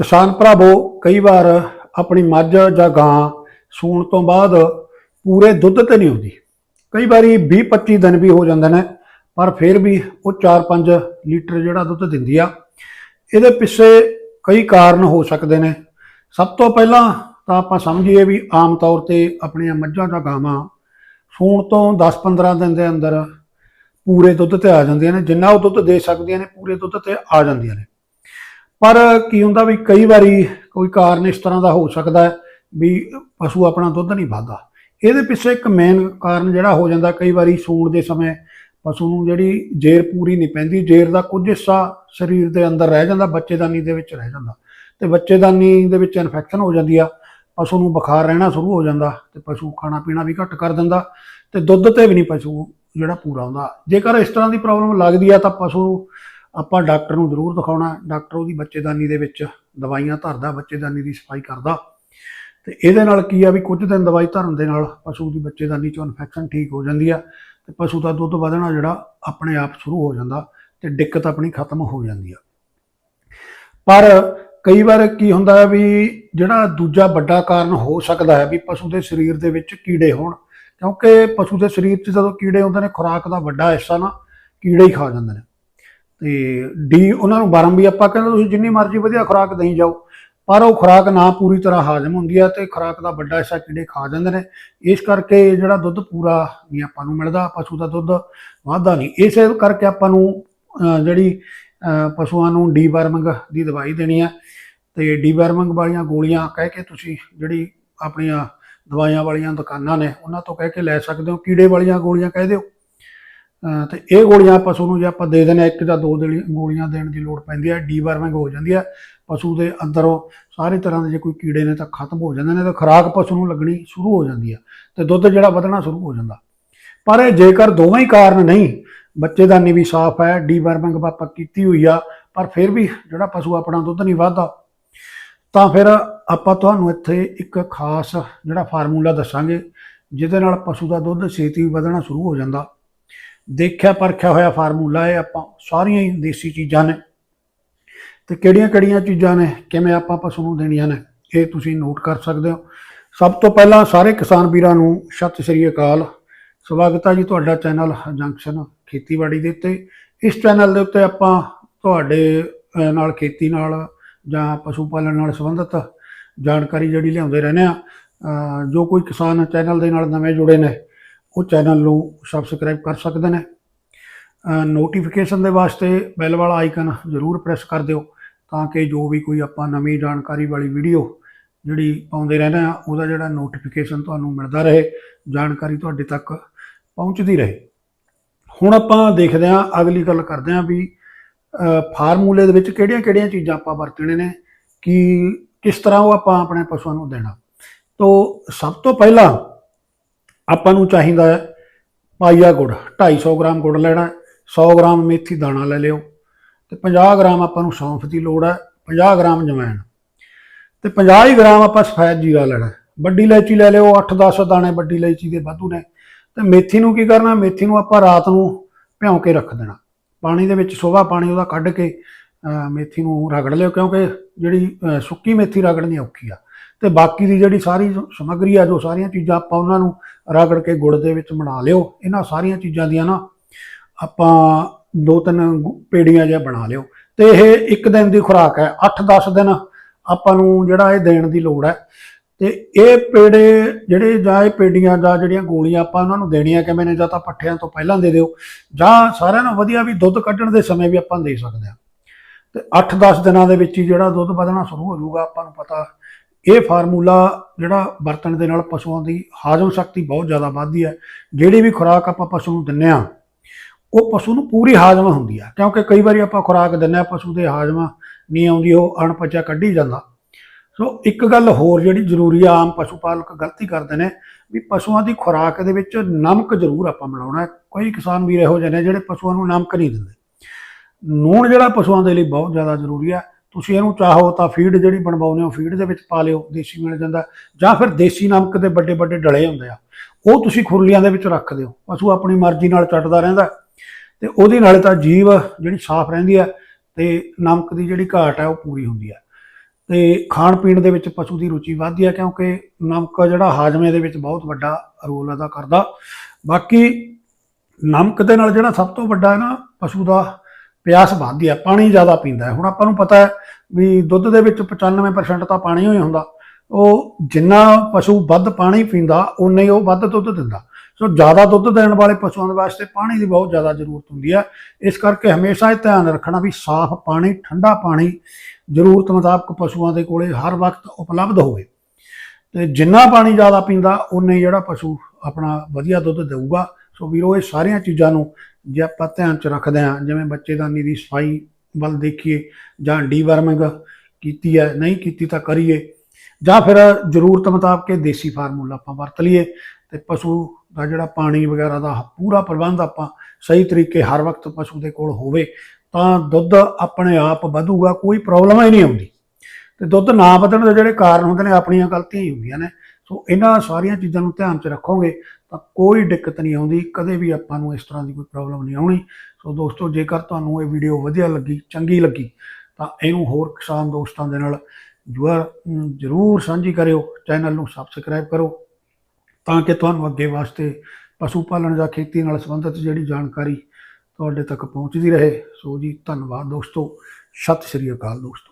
ਕਿਸਾਨ ਭਰਾਵੋ, ਕਈ ਵਾਰ ਆਪਣੀ ਮੱਝ ਜਾਂ ਗਾਂ ਸੂਣ ਤੋਂ ਬਾਅਦ ਪੂਰੇ ਦੁੱਧ ਤੇ ਨਹੀਂ ਹੁੰਦੀ। ਕਈ ਵਾਰੀ 20 25 ਦਿਨ ਵੀ ਹੋ ਜਾਂਦੇ ਨੇ, ਪਰ ਫਿਰ ਵੀ ਉਹ 4-5 ਲੀਟਰ ਜਿਹੜਾ ਦੁੱਧ ਦਿੰਦੀ ਆ, ਇਹਦੇ ਪਿੱਛੇ ਕਈ ਕਾਰਨ ਹੋ ਸਕਦੇ ਨੇ। ਸਭ ਤੋਂ ਪਹਿਲਾਂ ਤਾਂ ਆਪਾਂ ਸਮਝੀਏ ਵੀ ਆਮ ਤੌਰ ਤੇ ਆਪਣੀਆਂ ਮੱਝਾਂ ਜਾਂ ਗਾਵਾਂ ਸੂਣ ਤੋਂ 10-15 ਦਿਨ ਦੇ ਅੰਦਰ ਪੂਰੇ ਦੁੱਧ ਤੇ ਆ ਜਾਂਦੀਆਂ ਨੇ, ਜਿੰਨਾ ਉਹ ਦੁੱਧ ਦੇ ਸਕਦੀਆਂ ਨੇ, ਪੂਰੇ ਦੁੱਧ ਤੇ ਆ ਜਾਂਦੀਆਂ ਨੇ। ਪਰ ਕੀ ਹੁੰਦਾ ਵੀ ਕਈ ਵਾਰੀ ਕੋਈ ਕਾਰਨ ਇਸ ਤਰ੍ਹਾਂ ਦਾ ਹੋ ਸਕਦਾ ਹੈ ਵੀ ਪਸ਼ੂ ਆਪਣਾ ਦੁੱਧ ਨਹੀਂ ਵਾਧਾ ਇਹਦੇ ਪਿੱਛੇ ਇੱਕ ਮੇਨ ਕਾਰਨ ਜਿਹੜਾ ਹੋ ਜਾਂਦਾ ਕਈ ਵਾਰੀ ਸੂਣ ਦੇ ਸਮੇਂ ਪਸ਼ੂ ਨੂੰ ਜਿਹੜੀ ਜੇਰ ਪੂਰੀ ਨਹੀਂ ਪੈਂਦੀ, ਜੇਰ ਦਾ ਕੁਝ ਹਿੱਸਾ ਸਰੀਰ ਦੇ ਅੰਦਰ ਰਹਿ ਜਾਂਦਾ, ਬੱਚੇਦਾਨੀ ਦੇ ਵਿੱਚ ਰਹਿ ਜਾਂਦਾ। ਤੇ ਬੱਚੇਦਾਨੀ ਦੇ ਵਿੱਚ ਇਨਫੈਕਸ਼ਨ ਹੋ ਜਾਂਦੀ ਆ, ਪਸ਼ੂ ਨੂੰ ਬੁਖਾਰ ਰਹਿਣਾ ਸ਼ੁਰੂ ਹੋ ਜਾਂਦਾ ਤੇ ਪਸ਼ੂ ਖਾਣਾ ਪੀਣਾ ਵੀ ਘੱਟ ਕਰ ਦਿੰਦਾ ਤੇ ਦੁੱਧ ਤੇ ਵੀ ਨਹੀਂ ਪਸ਼ੂ ਜਿਹੜਾ ਪੂਰਾ ਹੁੰਦਾ। ਜੇਕਰ ਇਸ ਤਰ੍ਹਾਂ ਦੀ ਪ੍ਰੋਬਲਮ ਲੱਗਦੀ ਆ ਤਾਂ ਪਸ਼ੂ ਆਪਾਂ ਡਾਕਟਰ ਨੂੰ ਜ਼ਰੂਰ ਦਿਖਾਉਣਾ ਡਾਕਟਰ ਉਹਦੀ ਬੱਚੇਦਾਨੀ ਦੇ ਵਿੱਚ ਦਵਾਈਆਂ ਧਰਦਾ, ਬੱਚੇਦਾਨੀ ਦੀ ਸਫ਼ਾਈ ਕਰਦਾ। ਤੇ ਇਹਦੇ ਨਾਲ ਕੀ ਆ ਵੀ ਕੁਝ ਦਿਨ ਦਵਾਈ ਧਰਨ ਦੇ ਨਾਲ ਪਸ਼ੂ ਦੀ ਬੱਚੇਦਾਨੀ ਚੋਂ ਇਨਫੈਕਸ਼ਨ ਠੀਕ ਹੋ ਜਾਂਦੀ ਆ ਤੇ ਪਸ਼ੂ ਦਾ ਦੁੱਧ ਵਧਣਾ ਜਿਹੜਾ ਆਪਣੇ ਆਪ ਸ਼ੁਰੂ ਹੋ ਜਾਂਦਾ ਤੇ ਦਿੱਕਤ ਆਪਣੀ ਖਤਮ ਹੋ ਜਾਂਦੀ ਆ। ਪਰ ਕਈ ਵਾਰ ਕੀ ਹੁੰਦਾ ਹੈ ਵੀ ਜਿਹੜਾ ਦੂਜਾ ਵੱਡਾ ਕਾਰਨ ਹੋ ਸਕਦਾ ਹੈ ਵੀ ਪਸ਼ੂ ਦੇ ਸਰੀਰ ਦੇ ਵਿੱਚ ਕੀੜੇ ਹੋਣ, ਕਿਉਂਕਿ ਪਸ਼ੂ ਦੇ ਸਰੀਰ 'ਚ ਜਦੋਂ ਕੀੜੇ ਹੁੰਦੇ ਨੇ, ਖੁਰਾਕ ਦਾ ਵੱਡਾ ਹਿੱਸਾ ਨਾ ਕੀੜੇ ਹੀ ਖਾ ਜਾਂਦੇ ਨੇ। ਤੇ ਡੀ ਉਹਨਾਂ ਨੂੰ ਬਾਰਮ ਵੀ ਆਪਾਂ ਕਹਿੰਦੇ ਤੁਸੀਂ ਜਿੰਨੀ ਮਰਜ਼ੀ ਵਧੀਆ ਖੁਰਾਕ ਦੇਈ ਜਾਓ, ਪਰ ਉਹ ਖੁਰਾਕ ਨਾ ਪੂਰੀ ਤਰ੍ਹਾਂ ਹਾਜ਼ਮ ਹੁੰਦੀ ਹੈ ਤੇ ਖੁਰਾਕ ਦਾ ਵੱਡਾ ਹਿੱਸਾ ਕੀੜੇ ਖਾ ਜਾਂਦੇ ਨੇ, ਇਸ ਕਰਕੇ ਜਿਹੜਾ ਦੁੱਧ ਪੂਰਾ ਨਹੀਂ ਆਪਾਂ ਨੂੰ ਮਿਲਦਾ, ਪਸ਼ੂ ਦਾ ਦੁੱਧ ਵਾਧਾ ਨਹੀਂ। ਇਸੇ ਕਰਕੇ ਆਪਾਂ ਨੂੰ ਜਿਹੜੀ ਪਸ਼ੂਆਂ ਨੂੰ ਡੀਵਰਮਿੰਗ ਦੀ ਦਵਾਈ ਦੇਣੀ ਹੈ ਤੇ ਡੀਵਰਮਿੰਗ ਵਾਲੀਆਂ ਗੋਲੀਆਂ ਕਹਿ ਕੇ ਤੁਸੀਂ ਜਿਹੜੀ ਆਪਣੀਆਂ ਦਵਾਈਆਂ ਵਾਲੀਆਂ ਦੁਕਾਨਾਂ ਨੇ, ਉਹਨਾਂ ਤੋਂ ਕਹਿ ਕੇ ਲੈ ਸਕਦੇ ਹੋ। ਕੀੜੇ ਵਾਲੀਆਂ ਗੋਲੀਆਂ ਕਹਿ ਦਿਓ। ਤੇ ਇਹ ਗੋਲੀਆਂ ਪਸ਼ੂ ਨੂੰ ਜੇ ਆਪਾਂ ਦੇ ਦਿੰਦੇ ਹਾਂ, ਇੱਕ ਜਾਂ ਦੋ ਦੇਲੀ- ਗੋਲੀਆਂ ਦੇਣ ਦੀ ਲੋੜ ਪੈਂਦੀ ਹੈ, ਡੀਵਰਮਿੰਗ ਹੋ ਜਾਂਦੀ ਹੈ, ਪਸ਼ੂ ਦੇ ਅੰਦਰੋਂ ਸਾਰੇ ਤਰ੍ਹਾਂ ਦੇ ਜੇ ਕੋਈ ਕੀੜੇ ਨੇ ਤਾਂ ਖਤਮ ਹੋ ਜਾਂਦੇ ਨੇ ਤਾਂ ਖੁਰਾਕ ਪਸ਼ੂ ਨੂੰ ਲੱਗਣੀ ਸ਼ੁਰੂ ਹੋ ਜਾਂਦੀ ਹੈ ਤੇ ਦੁੱਧ ਜਿਹੜਾ ਵਧਣਾ ਸ਼ੁਰੂ ਹੋ ਜਾਂਦਾ। ਪਰ ਇਹ ਜੇਕਰ ਦੋਵੇਂ ਹੀ ਕਾਰਨ ਨਹੀਂ, ਬੱਚੇਦਾਨੀ ਵੀ ਸਾਫ਼ ਹੈ, ਡੀਵਰਮਿੰਗ ਆਪਾਂ ਕੀਤੀ ਹੋਈ ਆ, ਪਰ ਫਿਰ ਵੀ ਜਿਹੜਾ ਪਸ਼ੂ ਆਪਣਾ ਦੁੱਧ ਨਹੀਂ ਵਧਦਾ, ਤਾਂ ਫਿਰ ਆਪਾਂ ਤੁਹਾਨੂੰ ਇੱਥੇ ਇੱਕ ਖਾਸ ਜਿਹੜਾ ਫਾਰਮੂਲਾ ਦੱਸਾਂਗੇ, ਜਿਹਦੇ ਨਾਲ ਪਸ਼ੂ ਦਾ ਦੁੱਧ ਛੇਤੀ ਵਧਣਾ ਸ਼ੁਰੂ ਹੋ ਜਾਂਦਾ। ਦੇਖਿਆ ਪਰਖਿਆ ਹੋਇਆ ਫਾਰਮੂਲਾ ਹੈ ਆਪਾਂ ਸਾਰੀਆਂ ਹੀ ਦੇਸੀ ਚੀਜ਼ਾਂ ਨੇ। ਤੇ ਕਿਹੜੀਆਂ-ਕਿਹੜੀਆਂ ਚੀਜ਼ਾਂ ਨੇ, ਕਿਵੇਂ ਆਪਾਂ ਪਸ਼ੂ ਨੂੰ ਦੇਣੀਆਂ ਨੇ, ਇਹ ਤੁਸੀਂ ਨੋਟ ਕਰ ਸਕਦੇ ਹੋ। ਸਭ ਤੋਂ ਪਹਿਲਾਂ ਸਾਰੇ ਕਿਸਾਨ ਵੀਰਾਂ ਨੂੰ ਸਤਿ ਸ੍ਰੀ ਅਕਾਲ। ਸਵਾਗਤ ਹੈ ਜੀ ਤੁਹਾਡਾ ਚੈਨਲ ਜੰਕਸ਼ਨ ਖੇਤੀਬਾੜੀ ਦੇ ਉੱਤੇ। ਇਸ ਚੈਨਲ ਦੇ ਉੱਤੇ ਆਪਾਂ ਤੁਹਾਡੇ ਨਾਲ ਖੇਤੀ ਨਾਲ ਜਾਂ ਪਸ਼ੂ ਪਾਲਣ ਨਾਲ ਸੰਬੰਧਿਤ ਜਾਣਕਾਰੀ ਜਿਹੜੀ ਲਿਆਉਂਦੇ ਰਹਿੰਦੇ ਆ। ਜੋ ਕੋਈ ਕਿਸਾਨ ਚੈਨਲ ਦੇ ਨਾਲ ਨਵੇਂ ਜੁੜੇ ਨੇ ਉਹ ਚੈਨਲ ਨੂੰ ਸਬਸਕ੍ਰਾਈਬ ਕਰ ਸਕਦੇ ਨੇ। ਨੋਟੀਫਿਕੇਸ਼ਨ ਦੇ ਵਾਸਤੇ ਬੈਲ ਵਾਲਾ ਆਈਕਨ ਜ਼ਰੂਰ ਪ੍ਰੈਸ ਕਰ ਦਿਓ ਤਾਂ ਕਿ ਜੋ ਵੀ ਕੋਈ ਆਪਾਂ ਨਵੀਂ ਜਾਣਕਾਰੀ ਵਾਲੀ ਵੀਡੀਓ ਜਿਹੜੀ ਪਾਉਂਦੇ ਰਹਿੰਦੇ ਆ ਉਹਦਾ ਜਿਹੜਾ ਨੋਟੀਫਿਕੇਸ਼ਨ ਤੁਹਾਨੂੰ ਮਿਲਦਾ ਰਹੇ, ਜਾਣਕਾਰੀ ਤੁਹਾਡੇ ਤੱਕ ਪਹੁੰਚਦੀ ਰਹੇ। ਹੁਣ ਆਪਾਂ ਦੇਖਦੇ ਹਾਂ, ਅਗਲੀ ਗੱਲ ਕਰਦੇ ਹਾਂ ਵੀ ਫਾਰਮੂਲੇ ਦੇ ਵਿੱਚ ਕਿਹੜੀਆਂ-ਕਿਹੜੀਆਂ ਚੀਜ਼ਾਂ ਆਪਾਂ ਵਰਤਣੇ ਨੇ, ਕਿ, ਕਿਸ ਤਰ੍ਹਾਂ ਉਹ ਆਪਾਂ ਆਪਣੇ ਪਸ਼ੂਆਂ ਨੂੰ ਦੇਣਾ। ਤੋਂ ਸਭ ਤੋਂ ਪਹਿਲਾਂ ਆਪਾਂ ਨੂੰ ਚਾਹੀਦਾ ਹੈ ਪਾਈਆ ਗੁੜ 250 ਗ੍ਰਾਮ ਗੁੜ ਲੈਣਾ ਹੈ, 100 ਗ੍ਰਾਮ ਮੇਥੀ ਦਾਣਾ ਲੈ ਲਿਓ ਤੇ 50 ਗ੍ਰਾਮ ਆਪਾਂ ਨੂੰ ਸੌਂਫ ਦੀ ਲੋੜ ਹੈ 50 ਗ੍ਰਾਮ ਜਵੈਣ ਤੇ 50 ਹੀ ਗ੍ਰਾਮ ਆਪਾਂ ਸਫੈਦ ਜੀਰਾ ਲੈਣਾ ਵੱਡੀ ਇਲਾਇਚੀ ਲੈ ਲਿਓ 8-10 ਦਾਣੇ ਵੱਡੀ ਇਲਾਇਚੀ ਦੇ ਵਾਧੂ ਨੇ ਤੇ ਮੇਥੀ ਨੂੰ ਕੀ ਕਰਨਾ ਮੇਥੀ ਨੂੰ ਆਪਾਂ ਰਾਤ ਨੂੰ ਭਿਉਂ ਕੇ ਰੱਖ ਦੇਣਾ। ਪਾਣੀ ਦੇ ਵਿੱਚ ਸਵੇਰ ਪਾਣੀ ਉਹਦਾ ਕੱਢ ਕੇ ਮੇਥੀ ਨੂੰ ਰਗੜ ਲਿਓ ਕਿਉਂਕਿ ਜਿਹੜੀ ਸੁੱਕੀ ਮੇਥੀ ਰਗੜਨੀ ਔਖੀ ਆ। ਤੇ ਬਾਕੀ ਦੀ ਜਿਹੜੀ ਸਾਰੀ ਸਮੱਗਰੀ ਆ, ਜੋ ਸਾਰੀਆਂ ਚੀਜ਼ਾਂ ਆਪਾਂ ਉਹਨਾਂ ਨੂੰ ਰਗੜ ਕੇ ਗੁੜ ਦੇ ਵਿੱਚ ਬਣਾ ਲਿਓ, ਇਹਨਾਂ ਸਾਰੀਆਂ ਚੀਜ਼ਾਂ ਦੀਆਂ ਨਾ ਆਪਾਂ ਦੋ ਤਿੰਨ ਪੇੜੀਆਂ ਜਿਹਾ ਬਣਾ ਲਿਓ। ਤੇ ਇਹ ਇੱਕ ਦਿਨ ਦੀ ਖੁਰਾਕ ਹੈ 8-10 ਦਿਨ ਆਪਾਂ ਨੂੰ ਜਿਹੜਾ ਇਹ ਦੇਣ ਦੀ ਲੋੜ ਹੈ। ਤੇ ਇਹ ਪੇੜੇ ਜਿਹੜੇ ਜਾਂ ਇਹ ਪੇੜੀਆਂ ਜਾਂ ਜਿਹੜੀਆਂ ਗੋਲੀਆਂ ਆਪਾਂ ਉਹਨਾਂ ਨੂੰ ਦੇਣੀਆਂ ਕਿਵੇਂ ਨੇ ਜਾਂ ਤਾਂ ਪੱਠਿਆਂ ਤੋਂ ਪਹਿਲਾਂ ਦੇ ਦਿਓ, ਜਾਂ ਸਾਰਿਆਂ ਨੂੰ ਵਧੀਆ ਵੀ ਦੁੱਧ ਕੱਢਣ ਦੇ ਸਮੇਂ ਵੀ ਆਪਾਂ ਦੇ ਸਕਦੇ ਹਾਂ। ਤੇ 8-10 ਦਿਨਾਂ ਦੇ ਵਿੱਚ ਹੀ ਜਿਹੜਾ ਦੁੱਧ ਵਧਣਾ ਸ਼ੁਰੂ ਹੋ ਜਾਊਗਾ, ਆਪਾਂ ਨੂੰ ਪਤਾ ਇਹ ਫਾਰਮੂਲਾ ਜਿਹੜਾ ਵਰਤਣ ਦੇ ਨਾਲ ਪਸ਼ੂਆਂ ਦੀ ਹਾਜ਼ਮ ਸ਼ਕਤੀ ਬਹੁਤ ਜ਼ਿਆਦਾ ਵੱਧਦੀ ਹੈ। ਜਿਹੜੀ ਵੀ ਖੁਰਾਕ ਆਪਾਂ ਪਸ਼ੂ ਨੂੰ ਦਿੰਨੇ ਆ ਉਹ ਪਸ਼ੂ ਨੂੰ ਪੂਰੀ ਹਾਜ਼ਮ ਹੁੰਦੀ ਆ। ਕਿਉਂਕਿ ਕਈ ਵਾਰੀ ਆਪਾਂ ਖੁਰਾਕ ਦਿੰਨੇ ਆ ਪਸ਼ੂ ਦੇ ਹਾਜ਼ਮ ਨਹੀਂ ਆਉਂਦੀ, ਉਹ ਅਣਪਚਾ ਕੱਢੀ ਜਾਂਦਾ। ਸੋ ਇੱਕ ਗੱਲ ਹੋਰ ਜਿਹੜੀ ਜ਼ਰੂਰੀ ਆ, ਆਮ ਪਸ਼ੂ ਪਾਲਕ ਗਲਤੀ ਕਰਦੇ ਨੇ ਵੀ ਪਸ਼ੂਆਂ ਦੀ ਖੁਰਾਕ ਦੇ ਵਿੱਚ ਨਮਕ ਜ਼ਰੂਰ ਆਪਾਂ ਮਿਲਾਉਣਾ। ਹੈ ਕੋਈ ਕਿਸਾਨ ਵੀਰ ਇਹੋ ਜਿਹੇ ਨੇ ਜਿਹੜੇ ਪਸ਼ੂਆਂ ਨੂੰ ਨਮਕ ਨਹੀਂ ਦਿੰਦੇ। ਨੂਣ ਜਿਹੜਾ ਪਸ਼ੂਆਂ ਦੇ ਲਈ ਬਹੁਤ ਜ਼ਿਆਦਾ ਜ਼ਰੂਰੀ ਆ ਤੁਸੀਂ ਇਹਨੂੰ ਚਾਹੋ ਤਾਂ ਫੀਡ ਜਿਹੜੀ ਬਣਵਾਉਂਦੇ ਹੋ ਫੀਡ ਦੇ ਵਿੱਚ ਪਾ ਲਿਓ, ਦੇਸੀ ਮਿਲ ਜਾਂਦਾ। ਜਾਂ ਫਿਰ ਦੇਸੀ ਨਮਕ ਦੇ ਵੱਡੇ ਵੱਡੇ ਡਲੇ ਹੁੰਦੇ ਆ, ਉਹ ਤੁਸੀਂ ਖੁਰਲੀਆਂ ਦੇ ਵਿੱਚ ਰੱਖ ਦਿਓ। ਪਸ਼ੂ ਆਪਣੀ ਮਰਜ਼ੀ ਨਾਲ ਚੱਟਦਾ ਰਹਿੰਦਾ। ਤੇ ਉਹਦੇ ਨਾਲ ਤਾਂ ਜੀਵ ਜਿਹੜੀ ਸਾਫ਼ ਰਹਿੰਦੀ ਆ ਤੇ ਨਮਕ ਦੀ ਜਿਹੜੀ ਘਾਟ ਹੈ ਉਹ ਪੂਰੀ ਹੁੰਦੀ ਹੈ ਤੇ ਖਾਣ ਪੀਣ ਦੇ ਵਿੱਚ ਪਸ਼ੂ ਦੀ ਰੁਚੀ ਵੱਧਦੀ ਹੈ ਕਿਉਂਕਿ ਨਮਕ ਜਿਹੜਾ ਹਾਜ਼ਮੇ ਦੇ ਵਿੱਚ ਬਹੁਤ ਵੱਡਾ ਰੋਲ ਅਦਾ ਕਰਦਾ। ਬਾਕੀ ਨਮਕ ਦੇ ਨਾਲ ਜਿਹੜਾ ਸਭ ਤੋਂ ਵੱਡਾ ਹੈ ਨਾ ਪਸ਼ੂ ਦਾ ਪਿਆਸ ਵੱਧਦੀ ਹੈ ਪਾਣੀ ਜ਼ਿਆਦਾ ਪੀਂਦਾ ਹੈ। ਹੁਣ ਆਪਾਂ ਨੂੰ ਪਤਾ ਹੈ ਵੀ ਦੁੱਧ ਦੇ ਵਿੱਚ 95% ਤਾਂ ਪਾਣੀ ਹੀ ਹੁੰਦਾ। ਉਹ ਜਿੰਨਾ ਪਸ਼ੂ ਵੱਧ ਪਾਣੀ ਪੀਂਦਾ ਉਨਾ ਹੀ ਉਹ ਵੱਧ ਦੁੱਧ ਦਿੰਦਾ। ਸੋ ਜ਼ਿਆਦਾ ਦੁੱਧ ਦੇਣ ਵਾਲੇ ਪਸ਼ੂਆਂ ਦੇ ਵਾਸਤੇ ਪਾਣੀ ਦੀ ਬਹੁਤ ਜ਼ਿਆਦਾ ਜ਼ਰੂਰਤ ਹੁੰਦੀ ਹੈ। ਇਸ ਕਰਕੇ ਹਮੇਸ਼ਾ ਇਹ ਧਿਆਨ ਰੱਖਣਾ ਵੀ ਸਾਫ਼ ਪਾਣੀ, ਠੰਡਾ ਪਾਣੀ ਜ਼ਰੂਰਤ ਮੁਤਾਬਕ ਪਸ਼ੂਆਂ ਦੇ ਕੋਲੇ ਹਰ ਵਕਤ ਉਪਲਬਧ ਹੋਵੇ। ਤੇ ਜਿੰਨਾ ਪਾਣੀ ਜ਼ਿਆਦਾ ਪੀਂਦਾ ਉਨੇ ਹੀ ਜਿਹੜਾ ਪਸ਼ੂ ਆਪਣਾ ਵਧੀਆ ਦੁੱਧ ਦੇਊਗਾ। ਸੋ ਵੀਰੋ, ਇਹ ਸਾਰੀਆਂ ਚੀਜ਼ਾਂ ਨੂੰ ਜੇ ਆਪਾਂ ਧਿਆਨ ਚ ਰੱਖਦੇ ਹਾਂ, ਜਿਵੇਂ ਬੱਚੇਦਾਨੀ ਦੀ ਸਫ਼ਾਈ ਵੱਲ ਦੇਖੀਏ ਜਾਂ ਡੀਵਰਮਿੰਗ ਕੀਤੀ ਹੈ, ਨਹੀਂ ਕੀਤੀ ਤਾਂ ਕਰੀਏ, ਜਾਂ ਫਿਰ ਜ਼ਰੂਰਤ ਮੁਤਾਬਕ ਦੇਸੀ ਫਾਰਮੂਲਾ ਆਪਾਂ ਵਰਤ ਲਈਏ ਤੇ ਪਸ਼ੂ ਦਾ ਜਿਹੜਾ ਪਾਣੀ ਵਗੈਰਾ ਦਾ ਪੂਰਾ ਪ੍ਰਬੰਧ ਆਪਾਂ ਸਹੀ ਤਰੀਕੇ ਹਰ ਵਕਤ ਪਸ਼ੂ ਦੇ ਕੋਲ ਹੋਵੇ, ਤਾਂ ਦੁੱਧ ਆਪਣੇ ਆਪ ਵਧੂਗਾ, ਕੋਈ ਪ੍ਰੋਬਲਮ ਹੀ ਨਹੀਂ ਆਉਂਦੀ। ਤੇ ਦੁੱਧ ਨਾ ਵਧਣ ਦੇ ਜਿਹੜੇ ਕਾਰਨ ਹੁੰਦੇ ਨੇ, ਆਪਣੀਆਂ ਗਲਤੀਆਂ ਹੀ ਹੁੰਦੀਆਂ ਨੇ। ਸੋ ਇਹਨਾਂ ਸਾਰੀਆਂ ਚੀਜ਼ਾਂ ਨੂੰ ਧਿਆਨ 'ਚ ਰੱਖੋਗੇ ਤਾਂ ਕੋਈ ਦਿੱਕਤ ਨਹੀਂ ਆਉਂਦੀ, ਕਦੇ ਵੀ ਆਪਾਂ ਨੂੰ ਇਸ ਤਰ੍ਹਾਂ ਦੀ ਕੋਈ ਪ੍ਰੋਬਲਮ ਨਹੀਂ ਆਉਣੀ। ਸੋ ਦੋਸਤੋ, ਜੇਕਰ ਤੁਹਾਨੂੰ ਇਹ ਵੀਡੀਓ ਵਧੀਆ ਲੱਗੀ, ਚੰਗੀ ਲੱਗੀ, ਤਾਂ ਇਹਨੂੰ ਹੋਰ ਕਿਸਾਨ ਦੋਸਤਾਂ ਦੇ ਨਾਲ ਜੁਆ ਜਰੂਰ ਸਾਂਝੀ ਕਰਿਓ ਚੈਨਲ ਨੂੰ ਸਬਸਕ੍ਰਾਈਬ ਕਰੋ, ਤਾਂ ਕਿ ਤੁਹਾਨੂੰ ਅੱਗੇ ਵਾਸਤੇ ਪਸ਼ੂ ਪਾਲਣ ਜਾਂ ਖੇਤੀ ਨਾਲ ਸੰਬੰਧਿਤ ਜਿਹੜੀ ਜਾਣਕਾਰੀ ਤੁਹਾਡੇ ਤੱਕ ਪਹੁੰਚਦੀ ਰਹੇ। ਸੋ ਜੀ, ਧੰਨਵਾਦ ਦੋਸਤੋ, ਸਤਿ ਸ਼੍ਰੀ ਅਕਾਲ ਦੋਸਤੋ।